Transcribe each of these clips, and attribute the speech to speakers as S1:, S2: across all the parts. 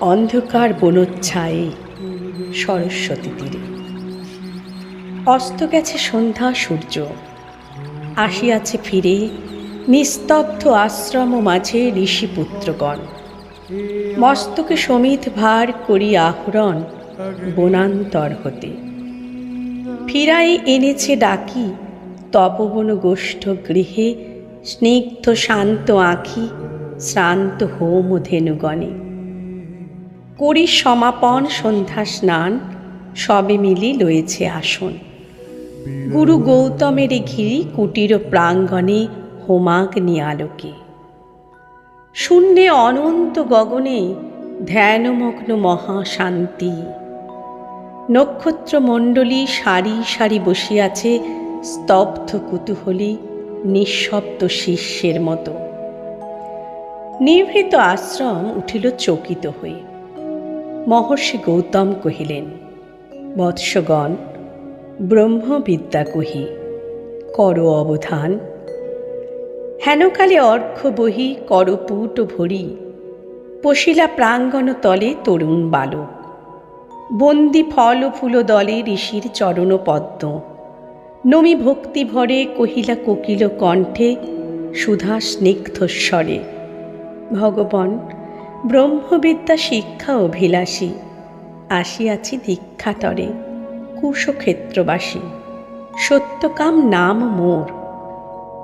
S1: অন্ধকার বনোচ্ছায়ে সরস্বতী তীরে। অস্ত গেছে সন্ধ্যা সূর্য। আসিয়াছে ফিরে নিস্তব্ধ আশ্রম মাঝে ঋষিপুত্রগণ। মস্তকে সমিত ভার করি আহরণ বনান্তর হতে। ফিরাই এনেছে ডাকি তপবন গোষ্ঠ গৃহে স্নিগ্ধ শান্ত আঁখি শ্রান্ত হোম ধেনুগণে। করি সমাপন সন্ধ্যা স্নান, সবে মিলি লয়েছে আসন। গুরু গৌতমের ঘিরি কুটির প্রাঙ্গণে হোমাগ্নি আলোকে। শূন্যে অনন্ত গগনে ধ্যানমগ্ন মহাশান্তি। নক্ষত্রমণ্ডলী সারি সারি বসিয়াছে স্তব্ধ কুতূহলী, নিঃশব্দ শিষ্যের মতো। নিভৃত আশ্রম উঠিল চকিত হয়ে। মহর্ষি গৌতম কহিলেন, বৎসগণ ব্রহ্মবিদ্যা কহি, কর অবধান। হেনকালে অর্ঘ্য বহি করপুট ভরি, পশিলা প্রাঙ্গণ তলে তরুণ বালক। বন্দি ফল ফুল দলে ঋষির চরণ পদ্ম। নমি ভক্তি ভরে কহিলা কোকিল কণ্ঠে, সুধা স্নিগ্ধস্বরে ভগবান, ব্রহ্মবিদ্যা শিক্ষা অভিলাষী, আসিয়াছি দীক্ষাতরে। কুশক্ষেত্রবাসী সত্যকাম নাম মোর।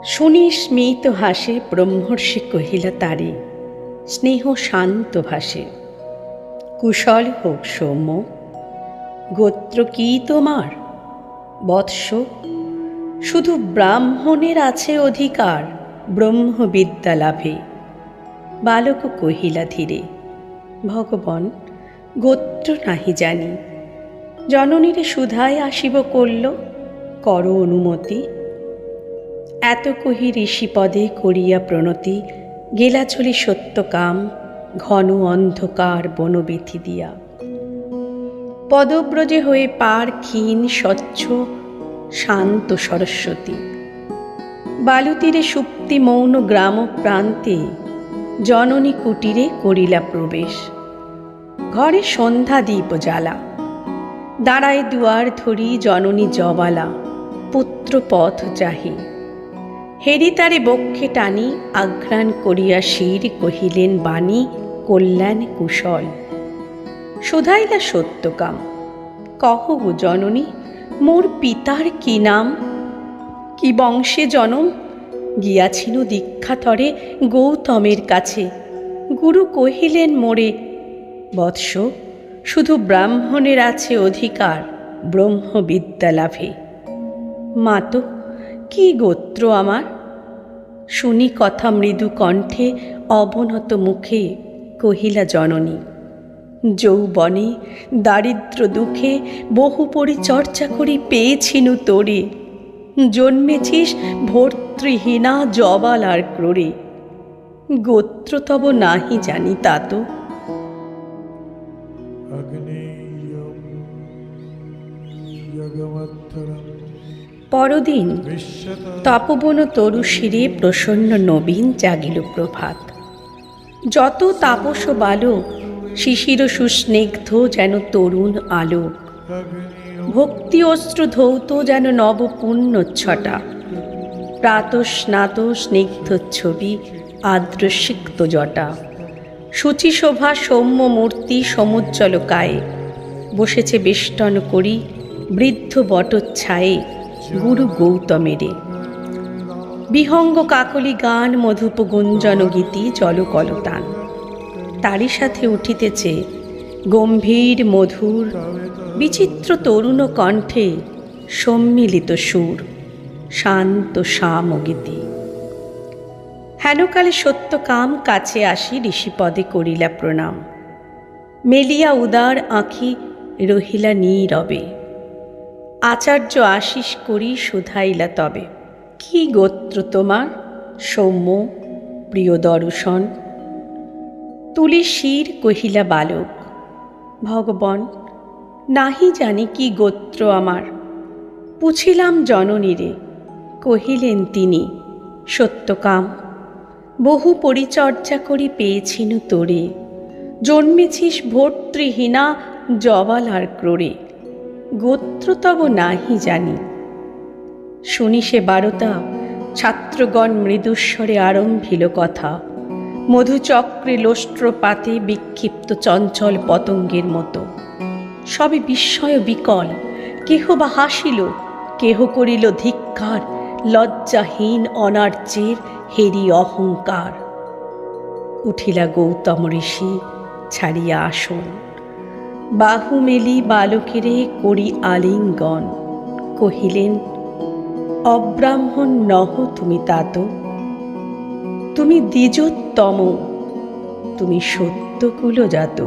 S1: শুনি স্মিত হাসে ব্রহ্মর্ষি কহিলা তারে, স্নেহ শান্ত ভাসে। কুশল হোক সৌম্য, গোত্র কি তোমার? বৎস, শুধু ব্রাহ্মণের আছে অধিকার ব্রহ্মবিদ্যা লাভে বালক কহিলা ধীরে, ভগবান, গোত্র নাহি জানি। জননীরে সুধায় আসিব করল কর অনুমতি। এত কহি ঋষিপদে করিয়া প্রণতি, গেলা চলি সত্যকাম ঘন অন্ধকার বনবিথি দিয়া। পদব্রজে হয়ে পার ক্ষীণ, স্বচ্ছ, শান্ত সরস্বতী। বালুতীরে সুপ্তি মৌন গ্রাম প্রান্তে, জননী কুটিরে করিলা প্রবেশ। ঘরে সন্ধ্যা দ্বীপ জ্বালা। দাঁড়ায় দুয়ার ধরি জননী জবালা পুত্র পথ চাহি হেরি তারে বক্ষে টানি, আঘ্রাণ করিয়া শির কহিলেন, বাণী, কল্যাণ কুশল। শুধাইলা সত্যকাম। কহ গো জননী, মোর পিতার কি নাম? কি বংশে জনম? গিয়াছিল দীক্ষাতরে গৌতমের কাছে। গুরু কহিলেন, মোরে বৎস শুধু ব্রাহ্মণের আছে অধিকার ব্রহ্মবিদ্যা লাভে মাতো কি গোত্র আমার? শুনি কথা মৃদু কণ্ঠে অবনত মুখে কহিলা জননী, যৌবনে দারিদ্র দুঃখে বহু পরিচর্চা করি পেয়েছিনু তোরে। জন্মেছিস ভর্তৃহীনা জবাল আর ক্রোড়ে। গোত্র তব নাহি জানি তা তো। পরদিন তপবন তরু শিরে প্রসন্ন নবীন জাগিল প্রভাত। যত তাপস বালক শিশির সুস্নিগ্ধ যেন তরুণ আলোক ভক্তি অস্ত্র ধৌত যেন নবপূর্ণ ছটা। প্রাতস্নাত স্নিগ্ধ ছবি আদ্রসিক্ত জটা। শুচিশোভা সৌম্য মূর্তি সমুজ্জ্বলকায়ে বসেছে বেষ্টন করি বৃদ্ধ বটচ্ছায়ে। গুরু গৌতমেরে। বিহঙ্গ কাকলি গান মধুপ গুঞ্জন গীতি জলকলতান তারই সাথে উঠিতেছে গম্ভীর মধুর, বিচিত্র তরুণ কণ্ঠে সম্মিলিত সুর, শান্ত সামগীতি হেনকালে সত্যকাম কাছে আসি ঋষিপদে করিলা প্রণাম। মেলিয়া উদার আঁখি রহিলা নীরবে। আচার্য আশিস করি শুধাইলা তবে। কি গোত্র তোমার? সৌম্য, প্রিয় দর্শন। তুলি শির কহিলা বালক, ভগবান, নাহি জানি কি গোত্র আমার। পুছিলাম জননীরে, কহিলেন তিনি, সত্যকাম, বহু পরিচর্যা করি পেয়েছিনু তোরে। জন্মেছিস ভর্তৃহীনা জবালার ক্রোড়ে। গোত্র তব নাহি জানি। শুনি সে বারতা, ছাত্রগণ মৃদুস্বরে আরম্ভিল কথা। মধুচক্রে লোষ্ট্রপাতে বিক্ষিপ্ত চঞ্চল পতঙ্গের মতো। সবে বিস্ময় বিকল, কেহ বা হাসিল, কেহ করিল ধিক্কার, লজ্জাহীন অনার্যের হেরি অহংকার। উঠিলা গৌতম ঋষি, ছাড়িয়া আসন। বাহু মেলি বালকেরে করি আলিঙ্গন। কহিলেন অব্রাহ্মণ নহ তুমি তাত। তুমি দ্বিজোত্তম। তুমি সত্যকুলজাত।